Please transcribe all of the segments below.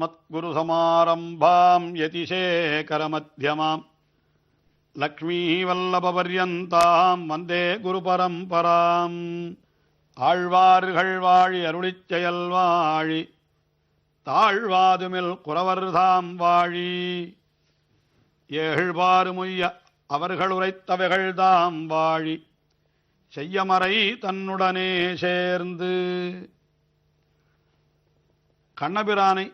மத்குருசமாரம்பாம் யதிசேகரமத்தியமாம் லக்ஷ்மீவல்லபபர்யந்தாம் வந்தே குருபரம்பராம். ஆழ்வார்கள் வாழி அருளிச்செயல் வாழி தாழ்வாதுமில் குறவர்தாம் வாழி. ஏழ்வாறு முய்ய அவர்கள் உரைத்தவைகள்தாம் வாழி. செய்யமறை தன்னுடனே சேர்ந்து. கண்ணபிரானை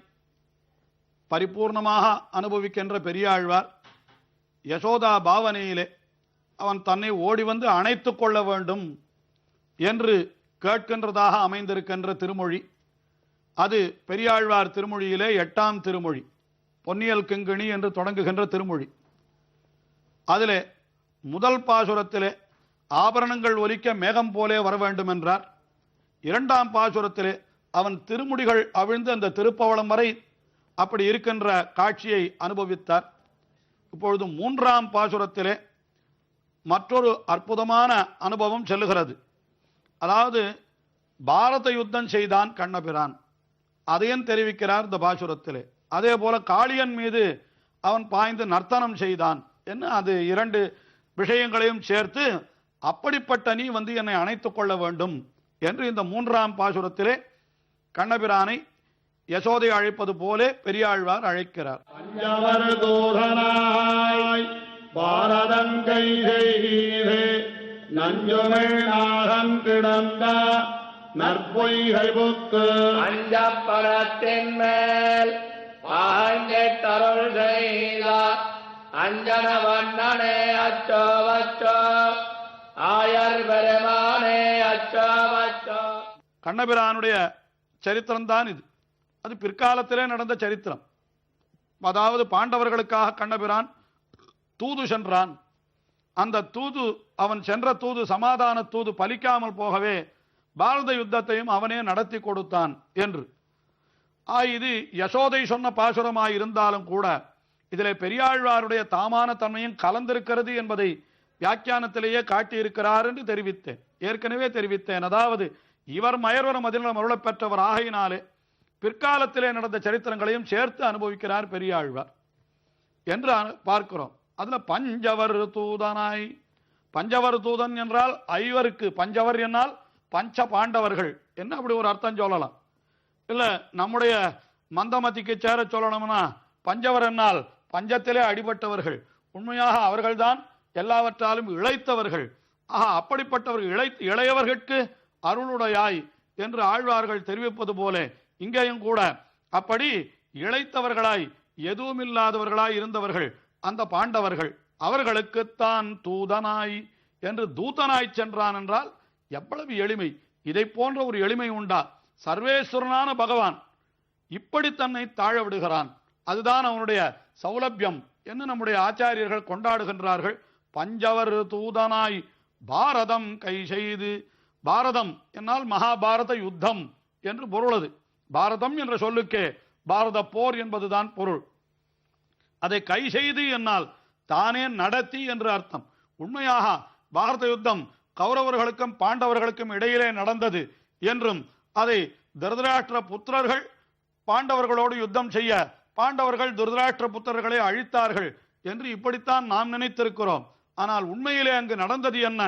பரிபூர்ணமாக அனுபவிக்கின்ற பெரியாழ்வார் யசோதா பாவனையிலே அவன் தன்னை ஓடி வந்து அணைத்துக் கொள்ள வேண்டும் என்று கேட்கின்றதாக அமைந்திருக்கின்ற திருமொழி. அது பெரியாழ்வார் திருமொழியிலே எட்டாம் திருமொழி பொன்னியல் கிங்கிணி என்று தொடங்குகின்ற திருமொழி. அதிலே முதல் பாசுரத்திலே ஆபரணங்கள் ஒலிக்க மேகம் போலே வர வேண்டும் என்றார் இரண்டாம் பாசுரத்திலே அவன் திருமுடிகள் அவிழ்ந்து அந்த திருப்பவளம் வரை அப்படி இருக்கின்ற காட்சியை அனுபவித்தார். இப்பொழுது மூன்றாம் பாசுரத்திலே மற்றொரு அற்புதமான அனுபவம் செல்லுகிறது. அதாவது பாரத யுத்தம் செய்தான் கண்ணபிரான். அதையும் தெரிவிக்கிறார் இந்த பாசுரத்திலே. அதே போல காளியன் மீது அவன் பாய்ந்து நர்த்தனம் செய்தான் என்ன அது இரண்டு விஷயங்களையும் சேர்த்து அப்படிப்பட்ட நீ வந்து என்னை அணைத்துக் கொள்ள வேண்டும் என்று இந்த மூன்றாம் பாசுரத்திலே கண்ணபிரானை யசோதை அழைப்பது போலே பெரியாழ்வார் அழைக்கிறார். பஞ்சவர் தூதனாய் பாரதங்கை நஞ்சுமிழ் நாகம் கிடந்த நற்பொய்கை புக்கு. அஞ்சப்படத்தின் மேல் பாய்ந்தெட்டருள் செய்த அஞ்சன வண்ணனே அச்சோ வச்சோ ஆயர் பெருமானே அச்சோ வச்சோ. கண்ணபிரானுடைய சரித்திரம்தான் இது. அது பிற்காலத்திலே நடந்த சரித்திரம். அதாவது பாண்டவர்களுக்காக கண்ணபிரான் தூது சென்றான். அந்த தூது அவன் சென்ற தூது சமாதான தூது பலிக்காமல் போகவே பாரத யுத்தத்தையும் அவனே நடத்தி கொடுத்தான் என்று. ஆ, இது யசோதை சொன்ன பாசுரமாய் இருந்தாலும் கூட இதிலே பெரியாழ்வாருடைய தாமான தன்மையும் கலந்திருக்கிறது என்பதை வியாக்கியானத்திலேயே காட்டியிருக்கிறார் என்று தெரிவித்தேன். ஏற்கனவே தெரிவித்தேன். அதாவது இவர் மயர்வர மதிலம் அருளப் பெற்றவர் ஆகையினாலே பிற்காலத்திலே நடந்த சரித்திரங்களையும் சேர்த்து அனுபவிக்கிறார் பெரியாழ்வார் என்று பார்க்கிறோம். அதுல பஞ்சவர் தூதனாய். பஞ்சவர் தூதன் என்றால் ஐவருக்கு பஞ்சவர் என்னால் பஞ்ச பாண்டவர்கள் என்ன அப்படி ஒரு அர்த்தம் சொல்லலாம். இல்ல நம்முடைய மந்தமதிக்கு சேர சொல்லணும்னா பஞ்சவர் என்னால் பஞ்சத்திலே அடிபட்டவர்கள். உண்மையாக அவர்கள்தான் எல்லாவற்றாலும் இழைத்தவர்கள். ஆஹா அப்படிப்பட்டவர்கள் இழை இளையவர்களுக்கு அருளுடையாய் என்று ஆழ்வார்கள் தெரிவிப்பது போலே இங்கேயும் கூட அப்படி இழைத்தவர்களாய் எதுவுமில்லாதவர்களாய் இருந்தவர்கள் அந்த பாண்டவர்கள் அவர்களுக்குத்தான் தூதனாய் என்று தூதனாய் சென்றான் என்றால் எவ்வளவு எளிமை. இதை போன்ற ஒரு எளிமை உண்டா? சர்வேஸ்வரனான பகவான் இப்படி தன்னை தாழ விடுகிறான். அதுதான் அவனுடைய சௌலபியம் என்று நம்முடைய ஆச்சாரியர்கள் கொண்டாடுகின்றார்கள். பஞ்சவர் தூதனாய் பாரதம் கை செய்து பாரதம் என்னால் மகாபாரத யுத்தம் என்று பொருளது. பாரதம் என்ற சொல்லுக்கே பாரத போர் என்பதுதான் பொருள். அதை கை செய்து என்னால் தானே நடத்தி என்று அர்த்தம். உண்மையாக பாரத யுத்தம் கௌரவர்களுக்கும் பாண்டவர்களுக்கும் இடையிலே நடந்தது என்றும் அதை திருதராஷ்டிர புத்திரர்கள் பாண்டவர்களோடு யுத்தம் செய்ய பாண்டவர்கள் துருதராஷ்டிர புத்திரர்களை அழித்தார்கள் என்று இப்படித்தான் நாம் நினைத்திருக்கிறோம். ஆனால் உண்மையிலே அங்கு நடந்தது என்ன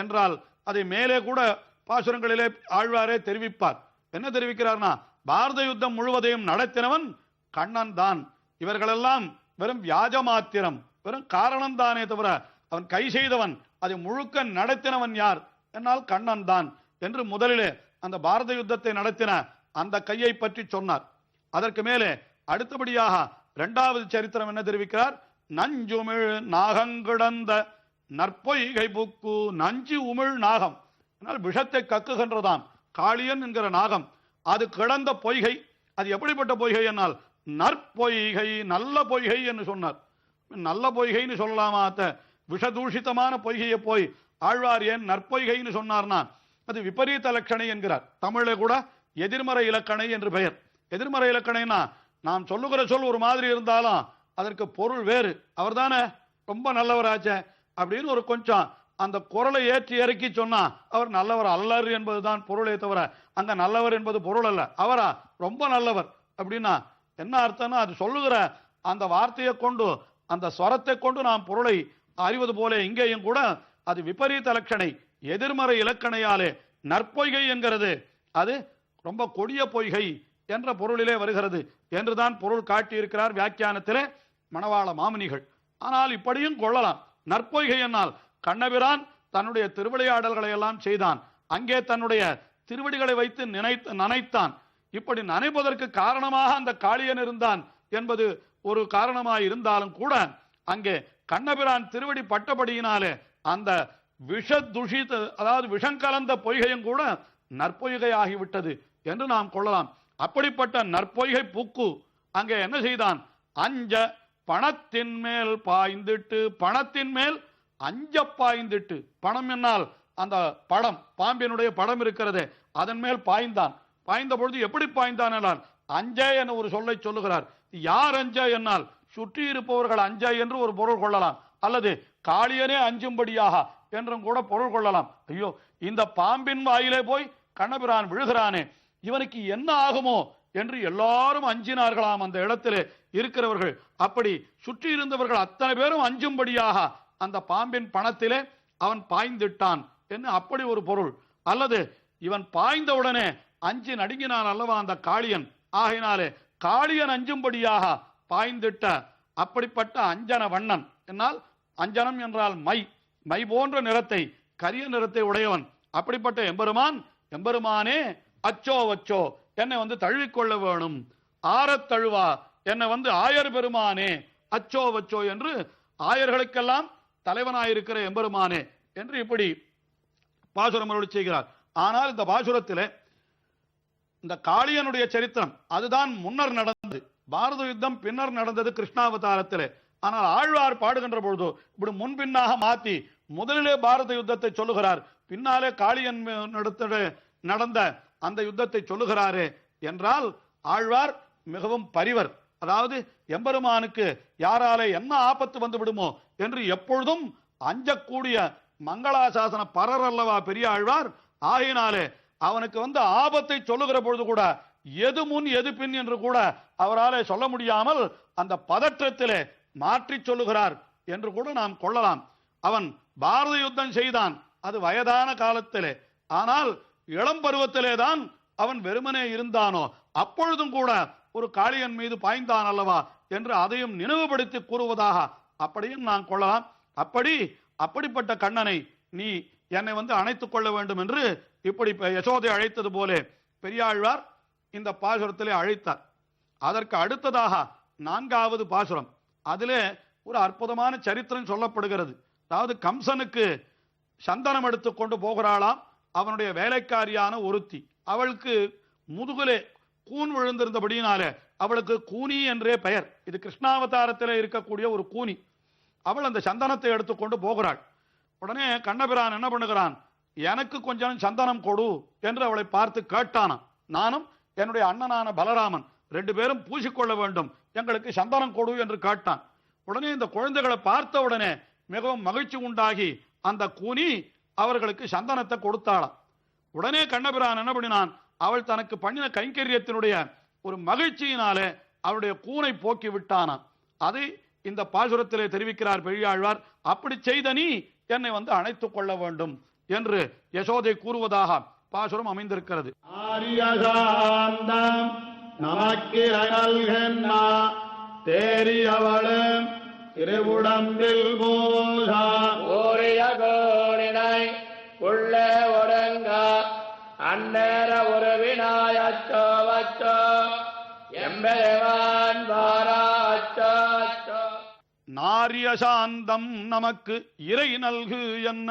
என்றால் அதை மேலே கூட பாசுரங்களிலே ஆழ்வாரே தெரிவிப்பார். என்ன தெரிவிக்கிறார்னா பாரத யுத்தம் முழுவதையும் நடத்தினவன் கண்ணன் தான் இவர்களெல்லாம் வெறும் வியாஜ மாத்திரம் வெறும் காரணம் தானே தவிர அவன் கை செய்தவன் அதை முழுக்க நடத்தினவன் யார்? என்னால் கண்ணன் தான் என்று முதலிலே அந்த பாரத யுத்தத்தை நடத்தின அந்த கையை பற்றி சொன்னார். அதற்கு மேலே அடுத்தபடியாக இரண்டாவது சரித்திரம் என்ன தெரிவிக்கிறார்? நஞ்சுமிழ் நாகங்கிடந்த நற்பொய்கை புக்கு நஞ்சு உமிழ் நாகம். ஆனால் விஷத்தை கக்குகின்றதாம். காளியன் என்கிற நாகம் அது கிடந்த பொய்கை. அது எப்படிப்பட்ட பொய்கை என்னால்? நற்பொய்கை நல்ல பொய்கை என்று சொன்னார். நல்ல பொய்கைன்னு சொல்லலாமா அத்த? விஷதூஷிதமான பொய்கையை போய் ஆழ்வார் ஏன் நற்பொய்கைன்னு சொன்னார்னா அது விபரீத லட்சணை என்கிறார். தமிழில் கூட எதிர்மறை இலக்கணை என்று பெயர். எதிர்மறை இலக்கணைனா நாம் சொல்லுகிற சொல் ஒரு மாதிரி இருந்தாலும் அதற்கு பொருள் வேறு. அவர் தானே ரொம்ப நல்லவராச்சே. அப்படின்னு ஒரு கொஞ்சம் அந்த குரலை ஏற்றி இறக்கி சொன்னா அவர் நல்லவர் அல்லர் என்பதுதான் பொருளே தவிர அங்க நல்லவர் என்பது பொருள் அல்ல. அவரா? ரொம்ப நல்லவர். அப்படின்னா என்ன அர்த்தம்னா அது சொல்லுகிற அந்த வார்த்தையை கொண்டு அந்த ஸ்வரத்தை கொண்டு நாம் பொருளை அறிவது போல இங்கேயும் கூட அது விபரீத லட்சணை எதிர்மறை இலக்கணையாலே நற்பொய்கை என்கிறது. அது ரொம்ப கொடிய பொய்கை என்ற பொருளிலே வருகிறது என்றுதான் பொருள் காட்டியிருக்கிறார் வியாக்கியானத்திலே மணவாள மாமினிகள். ஆனால் இப்படியும் கொள்ளலாம். நற்பொய்கை என்னால். கண்ணபிரான் தன்னுடைய திருவிளையாடல்களை எல்லாம் செய்தான். அங்கே தன்னுடைய திருவடிகளை வைத்து நினைத்து நனைத்தான். இப்படி நனைப்பதற்கு காரணமாக அந்த காளியன் இருந்தான் என்பது ஒரு காரணமாக இருந்தாலும் கூட அங்கே கண்ணபிரான் திருவடி பட்டபடியினாலே அந்த விஷ துஷித்த அதாவது விஷம் கலந்த பொய்கையும் கூட நற்பொய்கை ஆகிவிட்டது என்று நாம் கொள்ளலாம். அப்படிப்பட்ட நற்பொய்கை பூக்கு அங்கே என்ன செய்தான்? அஞ்ச பணத்தின் மேல் பாய்ந்துட்டு பணத்தின் மேல் அஞ்ச பாய்ந்திட்டு பணம் என்னால் அந்த படம் பாம்பினுடைய படம் இருக்கிறதே அதன் மேல் பாய்ந்தான். பாய்ந்த பொழுது எப்படி பாய்ந்தான் என்றால் அஞ்சே என ஒரு சொல்லை சொல்லுகிறார். யார் அஞ்சா என்னால்? சுற்றி இருப்பவர்கள் அஞ்சா என்று ஒரு பொருள் கொள்ளலாம். அல்லது காளியனே அஞ்சும்படியாக என்றும் கூட பொருள் கொள்ளலாம். ஐயோ இந்த பாம்பின் வாயிலே போய் கண்ணபிரான் விழுகிறானே இவனுக்கு என்ன ஆகுமோ என்று எல்லாரும் அஞ்சினார்களாம் அந்த இடத்திலே இருக்கிறவர்கள். அப்படி சுற்றி இருந்தவர்கள் அத்தனை பேரும் அஞ்சும்படியாக அந்த பாம்பின் பணத்திலே அவன் பாய்ந்திட்டான். என்று அப்படி ஒரு பொருள். அல்லது இவன் பாய்ந்தவுடனே அஞ்சு நடுங்கினான் அல்லவா அந்த காளியன்? ஆகினாலே காளியன் அஞ்சும்படியாக பாய்ந்திட்ட அப்படிப்பட்ட அஞ்சன வண்ணன். என்னால் அஞ்சனம் என்றால் மை. மை போன்ற நிறத்தை கரிய நிறத்தை உடையவன். அப்படிப்பட்ட எம்பெருமான் எம்பெருமானே அச்சோ வச்சோ என்னை வந்து தழுவிக்கொள்ள வேணும். ஆரத்தழுவா என்னை வந்து ஆயர் பெருமானே அச்சோ வச்சோ என்று ஆயர்களுக்கெல்லாம் தலைவனாயிருக்கிற எம்பெருமானே என்று இப்படி பாசுரம் அருள் செய்கிறார். ஆனால் இந்த பாசுரத்திலே இந்த காளியனுடைய சரித்திரம் அதுதான் முன்னர் நடந்தது. பாரத யுத்தம் பின்னர் நடந்தது கிருஷ்ணாவதாரத்தில். ஆனால் ஆழ்வார் பாடுகின்ற பொழுது இப்படி முன்பின்னாக மாத்தி முதலிலே பாரத யுத்தத்தை சொல்லுகிறார். பின்னாலே காளியன் நடத்த நடந்த அந்த யுத்தத்தை சொல்லுகிறாரே என்றால் ஆழ்வார் மிகவும் பரிவர். அதாவது எம்பெருமானுக்கு யாராலே என்ன ஆபத்து வந்து விடுமோ என்று எப்பொழுதும் அஞ்சக்கூடிய மங்களாசாசன பரர் அல்லவா பெரிய ஆழ்வார் ஆகினாலே அவனுக்கு வந்து ஆபத்தை சொல்லுகிற பொழுது கூட எது முன் எது பின் என்று கூட அவராலே சொல்ல முடியாமல் அந்த பதற்றத்திலே மாற்றி சொல்லுகிறார் என்று கூட நாம் கொள்ளலாம். அவன் பாரத யுத்தம் செய்தான். அது வயதான காலத்திலே. ஆனால் இளம் பருவத்திலே தான் அவன் வெறுமனே இருந்தானோ? அப்பொழுதும் கூட ஒரு காளியன் மீது பாய்ந்தான் அல்லவா? என்று அதையும் நினைவுபடுத்தி கூறுவதாக அப்படியும் நான் கொள்ளலாம். அப்படி அப்படிப்பட்ட கண்ணனை நீ என்னை வந்து அணைத்துக் கொள்ள வேண்டும் என்று இப்படி யசோதை அழைத்தது போலே பெரியாழ்வார் இந்த பாசுரத்திலே அழைத்தார். அதற்கு அடுத்ததாக நான்காவது பாசுரம். அதிலே ஒரு அற்புதமான சரித்திரம் சொல்லப்படுகிறது. அதாவது கம்சனுக்கு சந்தனம் எடுத்துக்கொண்டு போகிறாளாம் அவனுடைய வேலைக்காரியான ஒருத்தி. அவளுக்கு முதுகுலே கூன் விழுந்திருந்தபடியினாலே அவளுக்கு கூனி என்றே பெயர். இது கிருஷ்ணாவதாரத்தில் இருக்கக்கூடிய ஒரு கூனி. அவள் அந்த சந்தனத்தை எடுத்துக்கொண்டு போகிறாள். உடனே கண்ணபிரான் என்ன பண்ணுகிறான்? எனக்கு கொஞ்சம் சந்தனம் கொடு என்று அவளை பார்த்து கேட்டானாம். நானும் என்னுடைய அண்ணனான பலராமன் ரெண்டு பேரும் பூசிக்கொள்ள வேண்டும். எங்களுக்கு சந்தனம் கொடு என்று கேட்டான். உடனே இந்த குழந்தைகளை பார்த்த உடனே மிகவும் மகிழ்ச்சி உண்டாகி அந்த கூனி அவர்களுக்கு சந்தனத்தை கொடுத்தாளாம். உடனே கண்ணபிரான் என்ன பண்ணினான்? அவள் தனக்கு பண்ணின கைங்கரியத்தினுடைய ஒரு மகிழ்ச்சியினாலே அவளுடைய கூனை போக்கி விட்டானாம் அதை இந்த பாசுரத்திலே தெரிவிக்கிறார் பெரியாழ்வார் அப்படி செய்த நீ என்னை வந்து அணைத்துக் கொள்ள வேண்டும் என்று யசோதை கூறுவதாக பாசுரம் அமைந்திருக்கிறது. தேரியவளும் திருவுடம்பில் மூசா எம்பெருமான் நாரிய சாந்தம் நமக்கு இறை நல்கு என்ன?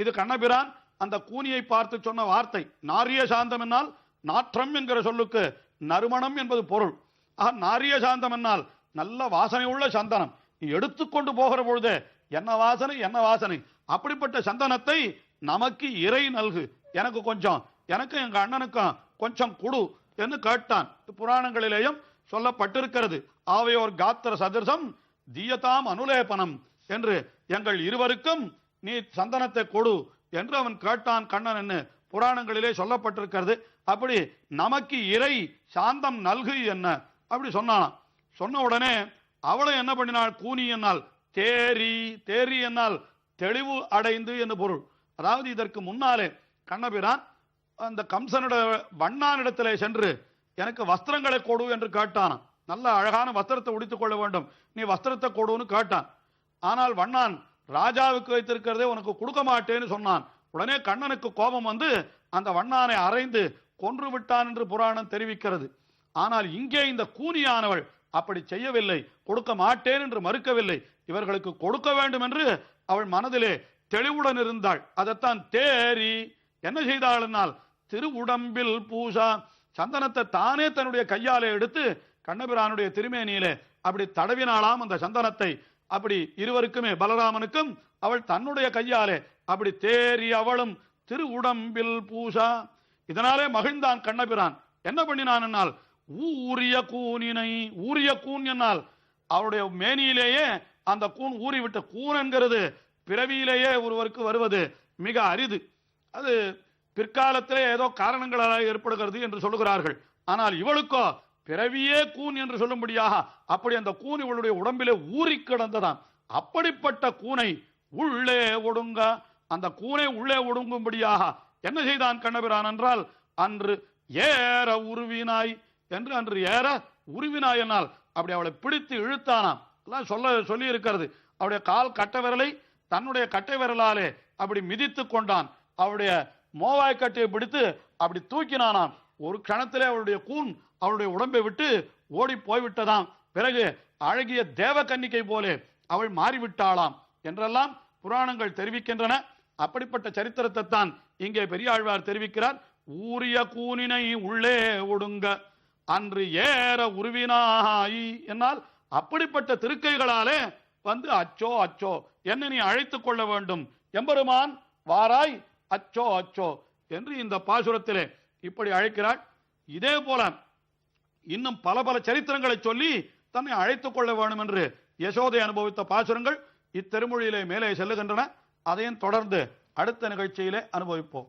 இது கண்ணபிரான் அந்த கூனியை பார்த்து சொன்ன வார்த்தை. நாரிய சாந்தம் என்னால் நாற்றம் என்கிற சொல்லுக்கு நறுமணம் என்பது பொருள். ஆக நாரிய சாந்தம் என்னால் நல்ல வாசனை உள்ள சந்தனம். நீ எடுத்துக்கொண்டு போகிற பொழுது என்ன வாசனை என்ன வாசனை? அப்படிப்பட்ட சந்தனத்தை நமக்கு இறை நல்கு. எனக்கு கொஞ்சம் எனக்கும் எங்க அண்ணனுக்கும் கொஞ்சம் கொடு. என்று கேட்டான். புராணங்களிலேயும் சொல்லப்பட்டிருக்கிறது. ஆவையோர் காத்திர சதிர்சம் தீயதாம் அனுலேபனம் என்று எங்கள் இருவருக்கும் நீ சந்தனத்தை கொடு என்று அவன் கேட்டான் கண்ணன் என்று புராணங்களிலே சொல்லப்பட்டிருக்கிறது. அப்படி நமக்கு இறை சாந்தம் நல்கு என்ன? அப்படி சொன்னான் சொன்ன உடனே அவளும் என்ன பண்ணினாள்? கூனி என்னால் தேரி தேரி என்னால் தெளிவு அடைந்து என்று பொருள். அதாவது இதற்கு முன்னாலே கண்ணபிரான் அந்த கம்சனிட வண்ணானிடத்திலே சென்று எனக்கு வஸ்திரங்களை கொடு என்று கேட்டானாம். நல்ல அழகான வஸ்திரத்தை உடித்துக் கொள்ள வேண்டும். நீ வஸ்திரத்தை கொடுன்னு கேட்டான். ஆனால் வண்ணான் ராஜாவுக்கு வைத்திருக்கிறதே உனக்கு கொடுக்க மாட்டேன்னு சொன்னான். உடனே கண்ணனுக்கு கோபம் வந்து அந்த வண்ணானை அறைந்து கொன்று விட்டான் என்று புராணம் தெரிவிக்கிறது. ஆனால் இங்கே இந்த கூனியானவள் அப்படி செய்யவில்லை. கொடுக்க மாட்டேன் என்று மறுக்கவில்லை. இவர்களுக்கு கொடுக்க வேண்டும் என்று அவள் மனதிலே தெளிவுடன் இருந்தாள். அதைத்தான் தேரி என்ன செய்தாள் என்னால்? திருவுடம்பில் பூசா. சந்தனத்தை தானே தன்னுடைய கையாலே எடுத்து கண்ணபிரானுடைய திருமேனியிலே அப்படி தடவினாளாம் அந்த சந்தனத்தை. அப்படி இருவருக்குமே பலராமனுக்கும் அவள் தன்னுடைய கையாலே அப்படி தேறி அவளும் திருவுடம்பில் பூசா. இதனாலே மகிழ்ந்தான் கண்ணபிரான். என்ன பண்ணினான் என்னால்? ஊரிய கூனினை ஊரிய கூன் என்னால். அவருடைய மேனியிலேயே அந்த கூன் ஊறிவிட்ட கூன் என்கிறது. பிறவியிலேயே ஒருவருக்கு வருவது மிக அரிது. அது பிற்காலத்திலே ஏதோ காரணங்களால் ஏற்படுகிறது என்று சொல்லுகிறார்கள். ஆனால் இவளுக்கோ பிறவியே கூன் என்று சொல்லும்படியாக அப்படி அந்த கூன் இவளுடைய உடம்பிலே ஊறி கிடந்ததாம். அப்படிப்பட்ட கூனை உள்ளே ஒடுங்க. அந்த கூனை உள்ளே ஒடுங்கும்படியாக என்ன செய்தான் கண்ணபிரான் என்றால் அன்று ஏற உருவினாய் என்று அன்று ஏற உருவினாய் என்னால். அப்படி அவளை பிடித்து இழுத்தானாம். எல்லாம் சொல்ல சொல்லி இருக்கிறது அவருடைய கால் கட்ட விரலை தன்னுடைய கட்டை விரலாலே அப்படி மிதித்து கொண்டான். அவருடைய மோவாய் கட்டையை பிடித்து அப்படி தூக்கினானாம். ஒரு கணத்திலே அவளுடைய கூன் அவளுடைய உடம்பை விட்டு ஓடி போய்விட்டதாம். பிறகு அழகிய தேவ கன்னிக்கை போலே அவள் மாறிவிட்டாளாம் என்றெல்லாம் புராணங்கள் தெரிவிக்கின்றன. அப்படிப்பட்ட சரித்திரத்தை தான் இங்கே பெரியாழ்வார் தெரிவிக்கிறார். ஊரிய கூனினை உள்ளே ஒடுங்க அன்று ஏற உருவினாய் என்னால் அப்படிப்பட்ட திருக்கைகளாலே வந்து அச்சோ அச்சோ என்ன நீ அழைத்துக் கொள்ள வேண்டும். எம்பெருமான் வாராய் அச்சோ அச்சோ என்று இந்த பாசுரத்திலே இப்படி அழைக்கிறாள் இதே போல இன்னும் பல பல சரித்திரங்களை சொல்லி தன்னை அழைத்துக் கொள்ள வேண்டும் என்று யசோதை அனுபவித்த பாசுரங்கள் இத்திருமொழியிலே மேலே செல்லுகின்றன. அதையும் தொடர்ந்து அடுத்த நிகழ்ச்சியிலே அனுபவிப்போம்.